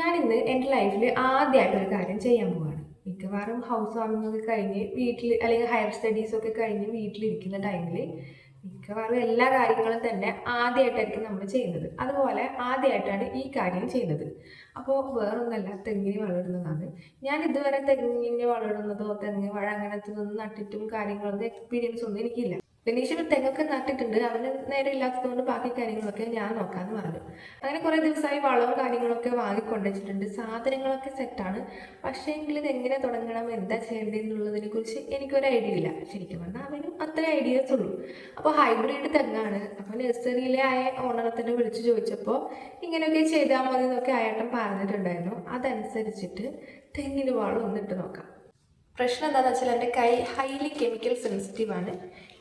ഞാൻ ഇന്ന് എന്റെ ലൈഫിൽ ആദ്യമായിട്ടൊരു കാര്യം ചെയ്യാൻ പോവാണ്. മിക്കവാറും ഹൗസ് വാമിംഗ് ഒക്കെ കഴിഞ്ഞ് വീട്ടിൽ അല്ലെങ്കിൽ ഹയർ സ്റ്റഡീസ് ഒക്കെ കഴിഞ്ഞ് വീട്ടിലിരിക്കുന്ന ടൈമിൽ മിക്കവാറും എല്ലാ കാര്യങ്ങളും തന്നെ ആദ്യമായിട്ടായിരിക്കും നമ്മൾ ചെയ്യുന്നത്. അതുപോലെ ആദ്യമായിട്ടാണ് ഈ കാര്യം ചെയ്യുന്നത്. അപ്പോൾ വേറൊന്നല്ല തെങ്ങിന് വളരുന്നതാണ് ഞാൻ ഇതുവരെ തെങ്ങിന് വളരുന്നതോ തെങ്ങ് വാഴ അങ്ങനത്തെ നട്ടിട്ടും കാര്യങ്ങളൊന്നും എക്സ്പീരിയൻസ് ഒന്നും എനിക്കില്ല. ബെനീഷ് തെങ്ങൊക്കെ നട്ടിട്ടുണ്ട്. അവന് നേരെ ഇല്ലാത്തതുകൊണ്ട് ബാക്കി കാര്യങ്ങളൊക്കെ ഞാൻ നോക്കാമെന്ന് പറഞ്ഞു. അങ്ങനെ കുറേ ദിവസമായി വളവും കാര്യങ്ങളൊക്കെ വാങ്ങിക്കൊണ്ടുവച്ചിട്ടുണ്ട്. സാധനങ്ങളൊക്കെ സെറ്റാണ് പക്ഷേ എങ്കിൽ ഇത് എങ്ങനെ തുടങ്ങണം? എന്താ ചെയ്യേണ്ടതെന്നുള്ളതിനെ കുറിച്ച് എനിക്കൊരു ഐഡിയ ഇല്ല. ശരിക്കും പറഞ്ഞാൽ അവനും അത്ര ഐഡിയാസ് ഉള്ളൂ. അപ്പോൾ ഹൈബ്രിഡ് തെങ്ങാണ്. അപ്പോൾ നഴ്സറിയിലെ ആയ ഓണറെ തന്നെ വിളിച്ചു ചോദിച്ചപ്പോൾ ഇങ്ങനെയൊക്കെ ചെയ്താൽ മതി എന്നൊക്കെ അയാട്ടം പറഞ്ഞിട്ടുണ്ടായിരുന്നു. അതനുസരിച്ചിട്ട് തെങ്ങിന് വളം ഒന്നിട്ട് നോക്കാം. പ്രശ്നം എന്താണെന്ന് വെച്ചാൽ എന്റെ കൈ ഹൈലി കെമിക്കൽ സെൻസിറ്റീവ് ആണ്.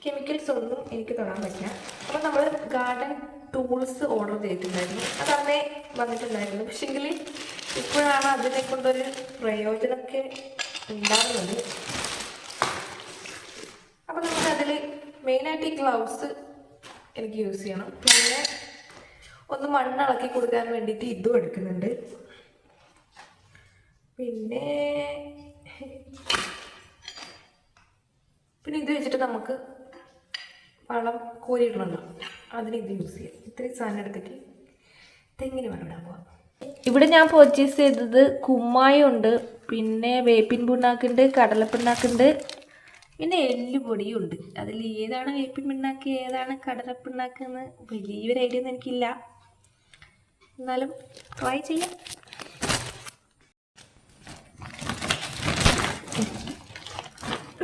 കെമിക്കൽസ് ഒന്നും എനിക്ക് തൊടാൻ പറ്റില്ല. അപ്പോൾ നമ്മൾ ഗാർഡൻ ടൂൾസ് ഓർഡർ ചെയ്തിട്ടുണ്ടായിരുന്നു. അത് അന്നേ വന്നിട്ടുണ്ടായിരുന്നു പക്ഷേങ്കിൽ ഇപ്പോഴാണ് അതിനെ കൊണ്ടൊരു പ്രയോജനമൊക്കെ ഉണ്ടാകുന്നത് അപ്പോൾ നമുക്കതിൽ മെയിനായിട്ട് ഈ ഗ്ലൗസ് എനിക്ക് യൂസ് ചെയ്യണം. പിന്നെ ഒന്ന് മണ്ണ് ഇളക്കി കൊടുക്കാൻ വേണ്ടിയിട്ട് ഇതും എടുക്കുന്നുണ്ട്. പിന്നെ പിന്നെ ഇത് വെച്ചിട്ട് നമുക്ക് വളം കോരിയിടണമല്ലോ അതിന് ഇത് യൂസ് ചെയ്യാം. ഇത്രയും സാധനം എടുത്തിട്ട് തെങ്ങിന് വളം ഇടാൻ പോവാം? ഇവിടെ ഞാൻ പർച്ചേസ് ചെയ്തത് കുമ്മായുണ്ട് പിന്നെ വേപ്പിൻ പിണ്ണാക്കുണ്ട് കടലപ്പിണ്ണാക്കുണ്ട് പിന്നെ എല്ലുപൊടിയും ഉണ്ട്. അതിൽ ഏതാണ് വേപ്പിൻ പിണ്ണാക്ക് ഏതാണ് കടലപ്പിണ്ണാക്ക് എന്ന് വലിയൊരു ഐഡിയ ഒന്നും എനിക്കില്ല. എന്നാലും ട്രൈ ചെയ്യാം.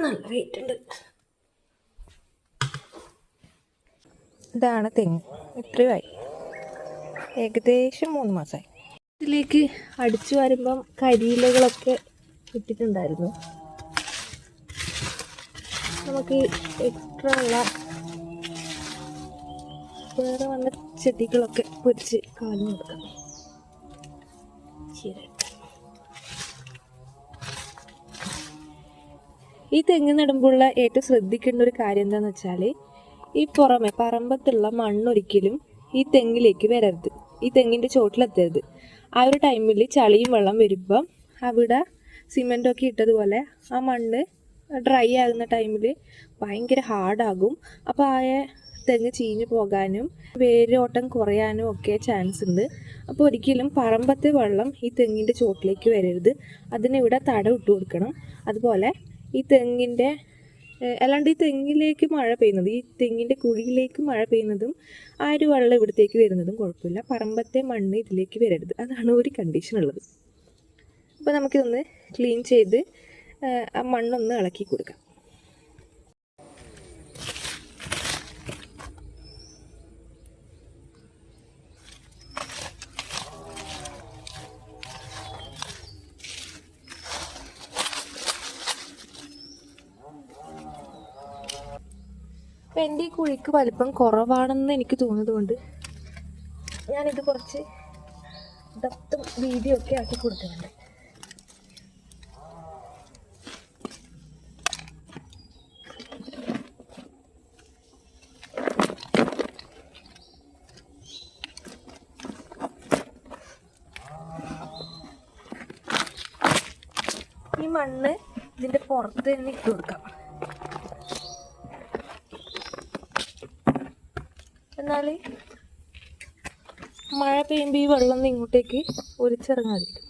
നല്ല വെയിറ്റ് ഉണ്ട്. ഇതാണ് തെങ്ങ്. ഇത്രയുമായി. ഏകദേശം മൂന്ന് മാസമായി. ഇതിലേക്ക് അടിച്ചു വരുമ്പം കരിയിലകളൊക്കെ ഇട്ടിട്ടുണ്ടായിരുന്നു. നമുക്ക് എക്സ്ട്രാ ഉള്ള വേറെ വന്ന ചെടികളൊക്കെ പൊരിച്ച് കളഞ്ഞു കൊടുക്കാം. ഈ തെങ്ങ് നടുമ്പോഴുള്ള ഏറ്റവും ശ്രദ്ധിക്കേണ്ട ഒരു കാര്യം എന്താണെന്ന് വെച്ചാൽ ഈ പുറമെ പറമ്പത്തുള്ള മണ്ണൊരിക്കലും ഈ തെങ്ങിലേക്ക് വരരുത്. ഈ തെങ്ങിന്റെ ചോട്ടിലെത്തരുത്. ആ ഒരു ടൈമിൽ ചളിയും വെള്ളം വരുമ്പം അവിടെ സിമെന്റൊക്കെ ഇട്ടതുപോലെ ആ മണ്ണ് ഡ്രൈ ആകുന്ന ടൈമിൽ ഭയങ്കര ഹാർഡാകും അപ്പോൾ ആ തെങ്ങ് ചീഞ്ഞു പോകാനും വേരോട്ടം കുറയാനും ഒക്കെ ചാൻസ് ഉണ്ട്. അപ്പോൾ ഒരിക്കലും പറമ്പത്തെ വെള്ളം ഈ തെങ്ങിന്റെ ചോട്ടിലേക്ക് വരരുത്. അതിനിവിടെ തട ഇട്ട് കൊടുക്കണം അതുപോലെ ഈ തെങ്ങിന്റെ അല്ലാണ്ട് ഈ തെങ്ങിലേക്ക് മഴ പെയ്യുന്നത് ഈ തെങ്ങിന്റെ കുഴിയിലേക്ക് മഴ പെയ്യുന്നതും ആ ഒരു വെള്ളം ഇവിടത്തേക്ക് വരുന്നതും കുഴപ്പമില്ല. പറമ്പത്തെ മണ്ണ് ഇതിലേക്ക് വരരുത്. അതാണ് ഒരു കണ്ടീഷൻ ഉള്ളത്. അപ്പോൾ നമുക്കിതൊന്ന് ക്ലീൻ ചെയ്ത് ആ മണ്ണൊന്ന് ഇളക്കി കൊടുക്കാം. അപ്പം എന്റെ ഈ കുഴിക്ക് വലിപ്പം കുറവാണെന്ന് എനിക്ക് തോന്നുന്നതുകൊണ്ട് ഞാനിത് കുറച്ച് ഡപ്തും വീതിയും ഒക്കെ ആക്കി കൊടുക്കുന്നുണ്ട് ഈ മണ്ണ് ഇതിന്റെ പുറത്ത് തന്നെ ഇട്ട് കൊടുക്കാം. എന്നാൽ മഴ പെയ്യുമ്പോൾ ഈ വെള്ളം ഇങ്ങോട്ടേക്ക് ഒലിച്ചിറങ്ങാതിരിക്കും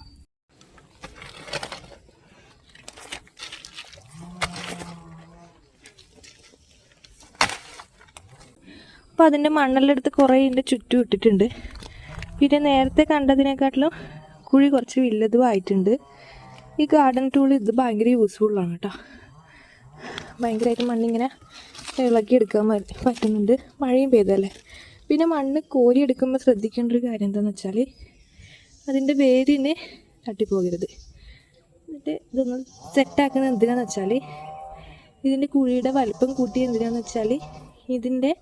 അപ്പോൾ അതിന്റെ മണ്ണെല്ലെടുത്ത് കുറേ ഇതിന്റെ ചുറ്റും ഇട്ടിട്ടുണ്ട്. പിന്നെ നേരത്തെ കണ്ടതിനെക്കാട്ടിലും കുഴി കുറച്ച് വലുതും ആയിട്ടുണ്ട്. ഈ ഗാർഡൻ ടൂൾ ഇത് ഭയങ്കര യൂസ്ഫുള്ളാണ് കേട്ടോ. ഭയങ്കരമായിട്ട് മണ്ണിങ്ങനെ ഇളക്കിയെടുക്കാൻ എടുക്കാൻ പറ്റുന്നുണ്ട്. മഴയും പെയ്തല്ലേ? പിന്നെ മണ്ണ് കോരി എടുക്കുമ്പോൾ ശ്രദ്ധിക്കേണ്ട ഒരു കാര്യം എന്താണെന്ന് വെച്ചാൽ അതിന്റെ വേരിനെ തട്ടിപ്പോകരുത്. എന്നിട്ട് ഇതൊന്ന് സെറ്റാക്കുന്നത് എന്തിനാന്ന് വെച്ചാൽ ഇതിന്റെ കുഴിയുടെ വലിപ്പം കൂട്ടി എന്തിനാന്ന് വെച്ചാൽ ഇതിന്റെ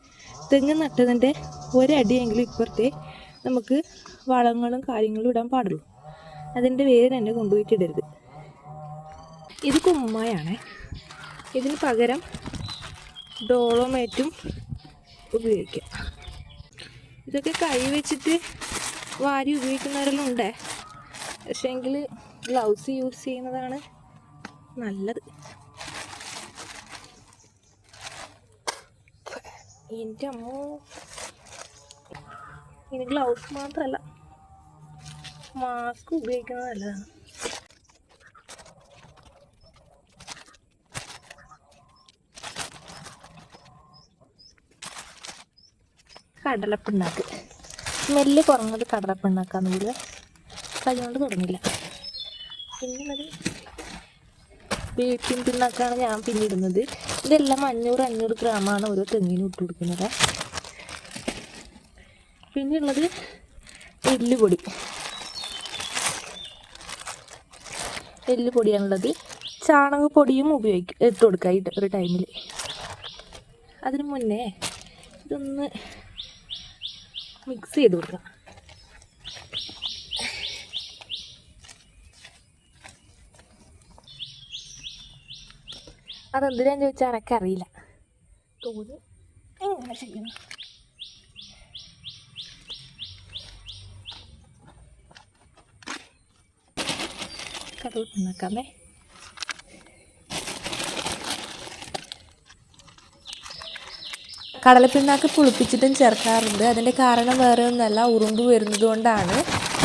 തെങ്ങ് നട്ടതിന്റെ ഒരടിയെങ്കിലും ഇപ്പുറത്തെ നമുക്ക് വളങ്ങളും കാര്യങ്ങളും ഇടാൻ പാടുള്ളൂ. അതിന്റെ വേര് തന്നെ കൊണ്ടുപോയിട്ട് ഇടരുത്. ഇത് കുമ്മായാണ്. ഇതിന് പകരം ഡോളോമേറ്റും ഉപയോഗിക്കാം. ഇതൊക്കെ കൈ വെച്ചിട്ട് വാരി ഉപയോഗിക്കുന്നവരെല്ലാം ഉണ്ടേ പക്ഷേങ്കിൽ ഗ്ലൗസ് യൂസ് ചെയ്യുന്നതാണ് നല്ലത്. എന്റെ അമ്മോ. ഇനി ഗ്ലൗസ് മാത്രമല്ല മാസ്ക് ഉപയോഗിക്കുന്നത് നല്ലതാണ്. കടലപ്പിണ്ണാക്ക്. സ്മെല്ല് കുറഞ്ഞത് കടലപ്പിണ്ണാക്കാന്ന് കൂടുതൽ കഴിഞ്ഞുകൊണ്ട് തുടങ്ങില്ല പിന്നുള്ളത് വേപ്പിൻ പിണ്ണാക്കാണ് ഞാൻ പിന്നിടുന്നത് ഇതെല്ലാം അഞ്ഞൂറ് അഞ്ഞൂറ് ഗ്രാമാണ് ഓരോ തെങ്ങിനും ഇട്ട് കൊടുക്കുന്നത്. പിന്നെയുള്ളത് എല്ലുപൊടി. എല്ലുപൊടിയാണുള്ളത്. ചാണകപ്പൊടിയും ഉപയോഗിക്കും ഇട്ട് കൊടുക്കുക ഒരു ടൈമിൽ അതിന് മുന്നേ ഇതൊന്ന് മിക്സ് ചെയ്ത് കൊടുക്കാം. അതെന്തിനാന്ന് ചോദിച്ചാൽ എനക്കറിയില്ല തോന്നി എങ്ങനെ ചെയ്യണം? കടൽ പിണ്ണാക്കാമേ കടലപ്പിണ്ണാക്ക് പുളിപ്പിച്ചിട്ടും ചേർക്കാറുണ്ട്. അതിന്റെ കാരണം വേറെ ഒന്നല്ല ഉറുമ്പ് വരുന്നത് കൊണ്ടാണ്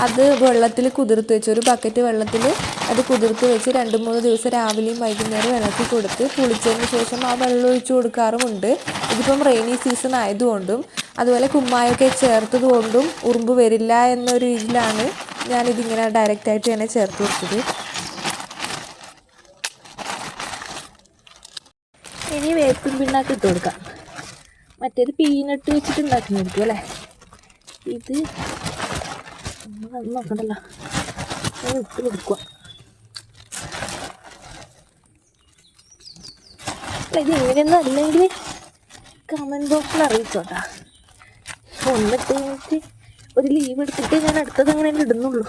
അത് വെള്ളത്തിൽ കുതിർത്ത് വെച്ച് ഒരു ബക്കറ്റ് വെള്ളത്തിൽ അത് കുതിർത്ത് വെച്ച് രണ്ട് മൂന്ന് ദിവസം രാവിലെയും വൈകുന്നേരം ഇളക്കി കൊടുത്ത് പുളിച്ചതിന് ശേഷം ആ വെള്ളം ഒഴിച്ചു കൊടുക്കാറുമുണ്ട്. ഇതിപ്പം റെയിനി സീസൺ ആയതുകൊണ്ടും അതുപോലെ കുമ്മായൊക്കെ ചേർത്തത് കൊണ്ടും ഉറുമ്പ് വരില്ല എന്നൊരു രീതിയിലാണ് ഞാനിതിങ്ങനെ ഡയറക്റ്റായിട്ട് തന്നെ ചേർത്ത് കൊടുത്തത് ഇനി വേപ്പിൻ പിണ്ണാക്ക് ഇട്ട് കൊടുക്കാം. മറ്റേത് പീനട്ട് വെച്ചിട്ട് ഉണ്ടാക്കുന്നതായിരിക്കും അല്ലേ? ഇത് നോക്കണ്ടല്ലോ. ഇട്ട് കൊടുക്കുക ഇത് എങ്ങനെയൊന്നും അല്ലെങ്കിൽ കമന്റ് ബോക്സിൽ അറിയിച്ചോട്ടാ. ഒന്നിട്ട് കഴിഞ്ഞിട്ട് ഒരു ലീവ് എടുത്തിട്ട് ഞാൻ അടുത്തത് അങ്ങനെ ഇടുന്നുള്ളൂ.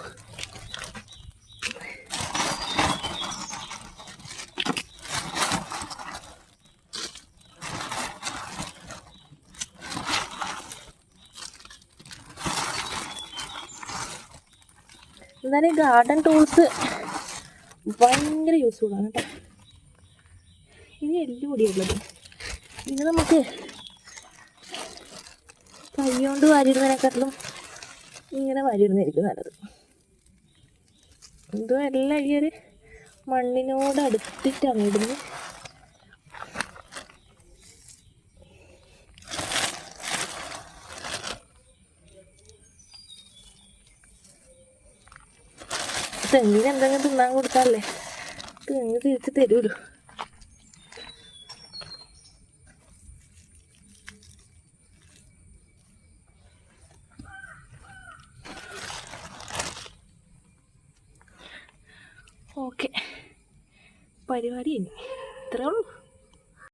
എന്നാലും ഗാർഡൻ ടൂൾസ് ഭയങ്കര യൂസ്ഫുൾ ആണ് കേട്ടോ. ഇനി എല്ലുപൊടിയുള്ളത് ഇത് നമുക്ക് കൈകൊണ്ട് വാരിയിടുന്നതിനെക്കാട്ടിലും ഇങ്ങനെ വാരിയിടുന്നതായിരിക്കും നല്ലത്. എന്തോ എല്ലാം ഈ ഒരു മണ്ണിനോട് അടുത്തിട്ടാണ് ഇടുന്നത്? തെങ്ങിന് എന്തെങ്കിലും തിന്നാൻ കൊടുത്താലേ. തെങ്ങ് തിരിച്ച് തരൂലോ. ഓക്കെ. പരിപാടി ഇനി ഇത്രേ ഉള്ളൂ.